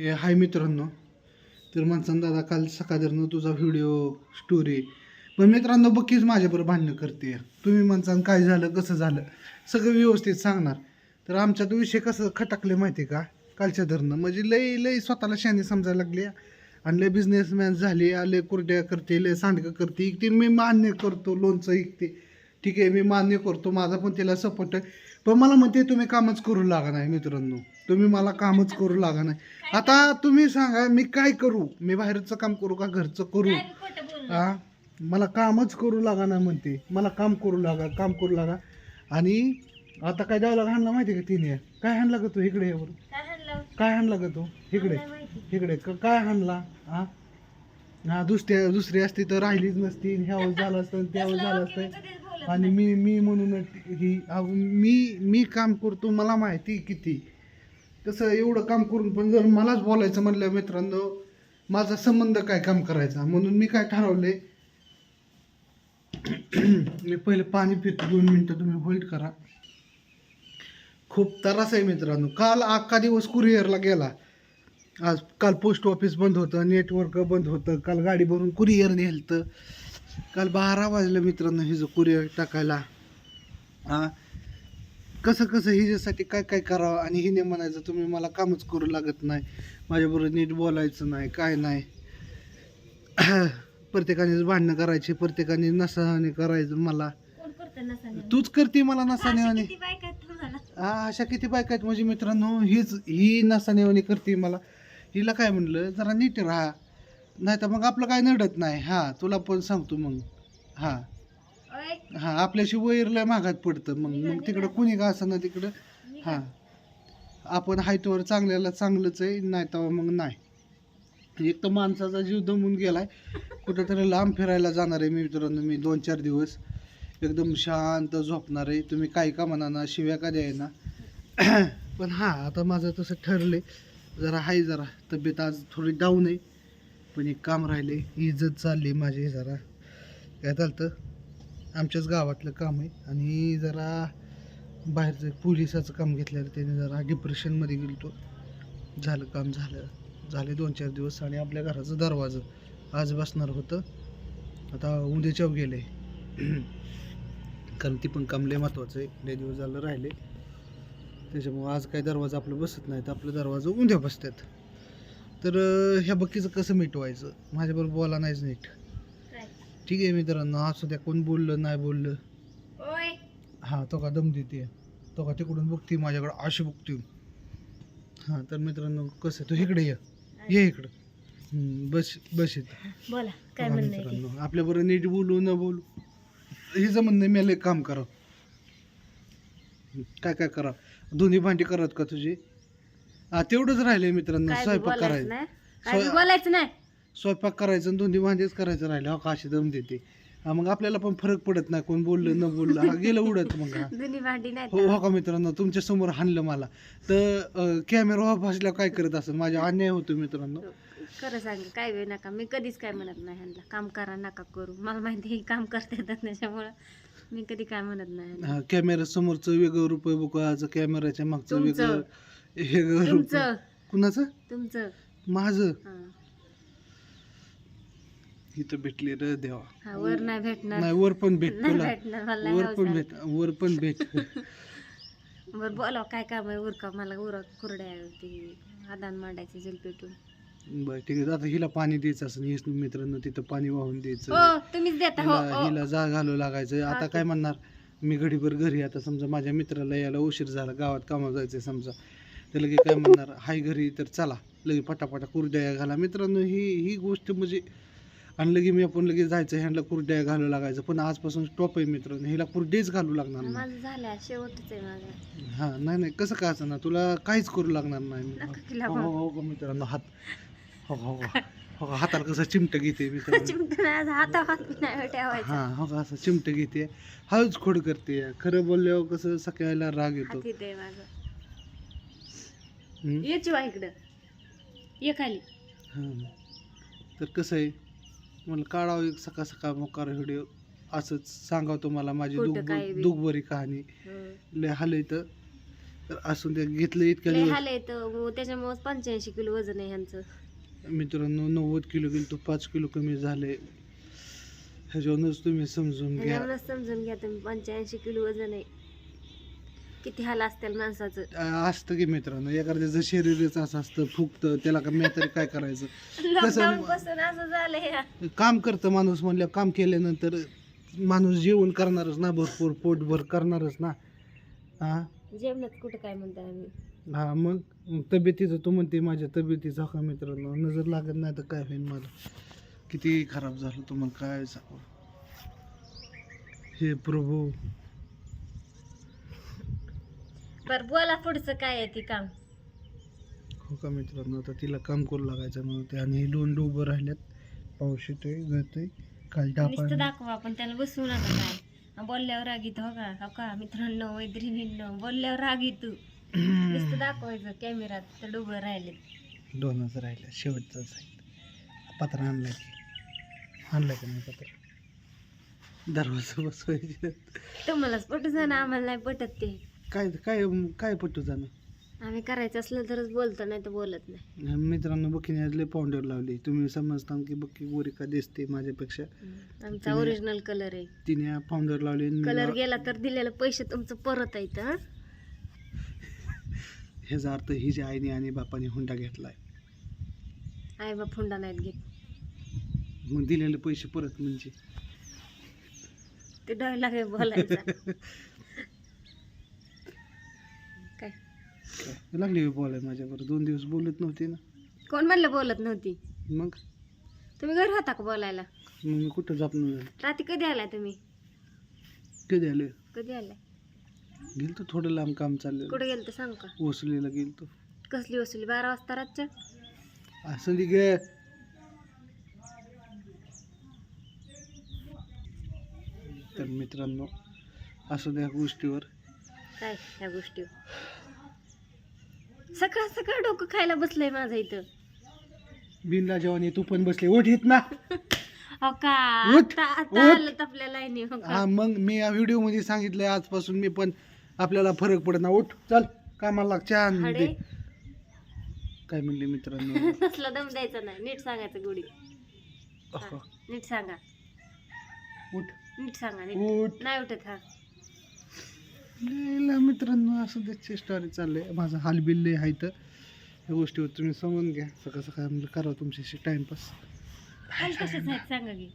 हे हाय मित्रांनो तर माणसानं दादा काल सकाळनं तुझा व्हिडिओ स्टोरी पण मित्रांनो बक्कीच माझ्याबरोबर भांडणं करते. तुम्ही माणसानं काय झालं कसं झालं सगळं व्यवस्थित सांगणार. तर आमच्या तो विषय कसं खटकले माहिती का? कालच्या धरणं. म्हणजे लई लई स्वतःला शाने समजायला लागली आणि लय बिझनेसमॅन झाली लय कुरड्या करते लय सांडगं करते इकते. मी मान्य करतो लोणचं इकते. ठीक आहे मी मान्य करतो. माझा पण तिला सपोर्ट आहे. पण मला म्हणते तुम्ही कामच करू लागा नाही मित्रांनो. तुम्ही मला कामच करू लागा नाही. आता तुम्ही सांगा मी काय करू? मी बाहेरचं काम करू का घरचं करू? हा मला कामच करू लागा ना म्हणते. मला काम करू लागा काम करू लागा. आणि आता काय द्यावं लागा हाणला माहिती का तिने? काय हाणला का तू इकडे ये बरं काय हाणला का तू? इकडे. इकडे. काय हाणला? हा हा दुसऱ्या दुसरी असती तर राहिलीच नसती. ह्यावर झालं असतं त्यावर झालं असतं. आणि मी मी म्हणून ही अहो, मी मी काम करतो मला माहिती किती. तसं एवढं काम करून पण जर मलाच बोलायचं म्हणलं मित्रांनो माझा संबंध काय काम करायचा? म्हणून मी काय ठरवले मी पहिले पाणी पितो दोन मिनटं तुम्ही होल्ड करा. खूप त्रास आहे मित्रांनो. काल अख्खा दिवस कुरिअरला गेला. आज काल पोस्ट ऑफिस बंद होतं नेटवर्क बंद होतं काल गाडी भरून कुरिअर नेलतं. काल बारा वाजलं मित्रांनो हिचं कुरिअर टाकायला. हा कसं कसं हिच्यासाठी काय काय करावं आणि हिने म्हणायचं तुम्ही मला कामच करू लागत नाही. माझ्याबरोबर नीट बोलायचं नाही काय नाही. प्रत्येकानेच भांडणं करायची प्रत्येकाने नसाने करायचं मला. तूच करते मला नसाने हा अशा किती बायका आहेत म्हणजे मित्रांनो हीच ही नसानेवाणी करते मला. हिला काय म्हणलं जरा नीट राहा. नाही तर मग आपलं काय नडत नाही. हा तुला पण सांगतो मग. हा. हा आपल्याशी वैरला मागात पडतं. मग मग तिकडं कुणी का असं ना तिकडं? हा. आपण हायतोवर चांगल्याला चांगलंच आहे नाही तर मग नाही. एक तर माणसाचा जीव दमून गेलाय. कुठंतरी लांब फिरायला जाणार आहे मी मित्रांनो मी दोन चार दिवस. एकदम शांत झोपणार आहे. तुम्ही काही का म्हणा ना शिव्या का द्याय ना. पण हा आता माझं तसं ठरलं जरा आहे जरा तब्येत आज थोडी डाऊन आहे. पण एक काम राहिले इज्जत चालली माझी जरा. काय चालतं आमच्याच गावातलं काम आहे आणि जरा बाहेरचं पोलिसाचं काम घेतलेलं त्याने जरा डिप्रेशनमध्ये गेलो झालं काम झालं झाले दोन चार दिवस आणि आपल्या घराचं दरवाजं आज बसणार होतं. आता उद्याच्या गेले. कारण ती पण काम लय महत्त्वाचं आहे लय दिवस झालं राहिले. त्याच्यामुळं आज काही दरवाजा आपलं बसत नाही तर आपलं दरवाजा उद्या बसतात. तर ह्या बक्कीचं कसं मिटवायचं? माझ्याबरोबर बोला नाहीच नीट. ठीक आहे मित्रांनो असू द्या कोण बोललं नाही बोललं? हां तो का दम देते. तो का तिकडून बघते माझ्याकडं अशी बघते हां तर मित्रांनो कसं? तू इकडे ये. ये इकडं. बस बस इथं. बोला काय बघा म्हणणं आहे ते? मित्रांनो आपल्या बरोबर नीट बोलू न बोलू. हिचं म्हणणं आहे, मी काम करा. काय काय करा? दोन्ही भांडी करत का तुझी? हा तेवढंच राहिले मित्रांनो काय बी स्वयंपाक बोलायचं करायचं. नाही. काय बी स्वय- बोलायचं नाही. स्वयंपाक करायचं आणि दोन्ही भांडीच करायचं राहिले. हो का अशी दम देते. हा मग आपल्याला पण फरक पडत नाही कोण बोललं न बोललं. हा गेलं उडत मग हा. जुनी भांडी नाही हो हो का मित्रांनो तुमच्यासमोर हाणलं मला. तर कॅमेरा ऑफ असल्यावर काय करत असेल? माझ्या अन्याय होतो मित्रांनो. खरं सांग काय वेळ नका. मी कधीच काय म्हणत नाही ह्यांना. काम करा नका करू. मला माहिती आहे, काम करतात त्याच्यामुळं मी कधी काय म्हणत नाही. ह्यांना. कॅमेरा समोरचं वेगळं रुपये बुकाचं कॅमेराच्या मागचं तुमचं. वेगळं. रुपये तुमचं. कुणाचं? तुमचं. माझं. हा. इथं भेटले रे देवा. हा वर नाही भेटणार. नाही वर पण भेट नाही तुला. भेटणार मला नाही वर हौस पण आहे. भेट वर पण भेट. बरं बोला काय काम आहे उरका मला उर कुरड्या ती आदान मांडायचे जल पेटून बर ठीक आहे. आता हिला पाणी द्यायचं असं हेच मित्रांनो तिथं पाणी वाहून द्यायचं. हो तुम्हीच देता हो हिला हो. हिला जा घालू लागायचं. आता. काय म्हणणार? मी घडीभर घरी आता समजा माझ्या मित्राला यायला उशीर झाला गावात कामाला जायचं समजा. तर लगे काय म्हणणार हाय घरी तर चला. लगे पटापटा कुरड्या घाला. मित्रांनो ही ही गोष्ट म्हणजे आणि लगे मी आपण लगेच जायचं ह्यांना कुरड्या घालू लागायचं. पण आजपासून स्टॉप आहे मित्रांनो. हिला कुरडेच घालू लागणार नाही. माझं झालं शेवटच आहे माझं. हा नाही नाही कसं काय असं ना तुला काहीच करू लागणार नाही नका हो लावा. हो हो मित्रांनो हात हो हो हो हो का, हाताला कसं चिमटं घेते मित्रांनो चिमटं नाही, आज हाता हात नाही ठेवायचा. हा हो का असं चिमटं घेते. हळूच खोड करते. खरं बोलल्यावर कसं सकाळला राग येतो. हात माझं? ये चिवा इकडं. ये खाली. हा. तर कसं आहे? मला काढावं एक सकाळ सकाळ मोकार व्हिडिओ असंच सांगावं तुम्हाला माझी खोटं दुख काय बी. दुखभरी कहाणी. हो. लय हालय तर तर असून ते घेतलं इतक्या लय दिवस. हाल येतं त्याच्यामुळे पंच्याऐंशी किलो वजन आहे ह्यांचं. मित्रांनो नव्वद किलो गेलो तो पाच किलो कमी झाले. ह्याच्यावरूनच तुम्ही समजून घ्या. समजून घ्या तुम्ही. पंच्याऐंशी किलो वजन आहे. किती हाल असतील माणसाचं? असतं की मित्रांनो एखाद्याचं शरीरच असं असतं फुगतं त्याला का मी तरी काय करायचं? लॉकडाऊन पासून असं झालंय. काम करतं माणूस म्हणलं काम केल्यानंतर माणूस जेवण करणारच ना भरपूर पोटभर करणारच ना. हा जेवणात कुठं काय म्हणताय आम्ही? हा मग? मग तब्येतीचं तू म्हणते माझ्या तब्येतीचा का मित्रांनो? नजर लागत नाही तर काय होईल मला? किती खराब झालं तुम्हाला काय सांगू? हे प्रभू बर बोला पुढचं काय आहे ती काम. हो का मित्रांनो आता तिला काम करू लागायचं म्हणून ते आणि हे दोन डोबं राहिल्यात पाऊस येतोय गळतोय काल नुसतं दाखवा आपण त्याला बसवू नका काय. बोलल्यावर राग येतो हो का? हो का? मित्रांनो मैत्रिणींनो बोलल्यावर राग येतो नुसतं दाखवायचं कॅमेऱ्यात तर डोबळं राहिले दोनच राहिल्या शेवटचाच आहे पत्र आणलाय की. आणलाय का नाही पत्र? दरवाजा बसवायचे. तुम्हालाच पटू ना आम्हाला नाही पटत ते. काय काय काय पट्टू जाणं आम्ही करायचं असलं तरच बोलतो नाही तर बोलत नाही. मित्रांनो बक्कीने आज लय पावडर लावली. तुम्ही समजता की बक्की गोरी का दिसते माझ्यापेक्षा. आमचा ओरिजिनल कलर आहे. तिने पावडर लावली आणि मी कलर लाव- गेला तर दिलेलं पैसे तुमचं परत येत हं? ह्याचा अर्थ हिच्या आईने आणि बापाने हुंडा घेतलाय. आई बाप हुंडा नाहीत घेत. मग दिलेले पैसे परत म्हणजे? ते डायलॉग आहे बोलायचा काय काय लागली बोलाय माझ्याबरोबर. दोन दिवस बोलत नव्हती ना. कोण म्हणलं बोलत नव्हती? मग? तुम्ही घरी होता का बोलायला? मग मी कुठं जापणार झालं रात्री कधी आलाय तुम्ही? कधी आले कधी आलाय? गेल तर थोडं लांब काम चाललं कुठे गेलं सांग का? वसुलीला गेल तो कसली वसुली बारा वाजता रातच्या? असं दे गे. तर मित्रांनो असं त्या गोष्टीवर. काय ह्या गोष्टी सकाळ सकाळ डोकं खायला बसलंय माझं इथं. बिनला जेवण तू पण बसले. ओठ येत ना. हो का? उठ, आता उठ. आता आलं तर आपल्या लाईनी हो का? हा मग मी या व्हिडिओमध्ये सांगितलंय आजपासून मी पण आपल्याला फरक पडत ना उठ चल कामाला लाग दे. काय म्हणले मित्रांनो? तसला दम द्यायचा नाही. नीट सांगायचं गोडी. नीट सांगा. उठ. नीट सांगा नीट. उठ. नाही उठत हा. लिहिला मित्रांनो असं त्याची स्टोरी चाललंय. माझं हालबिल लय आहे तर ह्या गोष्टीवर तुम्ही समजून घ्या. सकाळ सकाळ म्हणलं करा तुमच्याशी टाइमपास हाल कशाच आहेत सांगा की.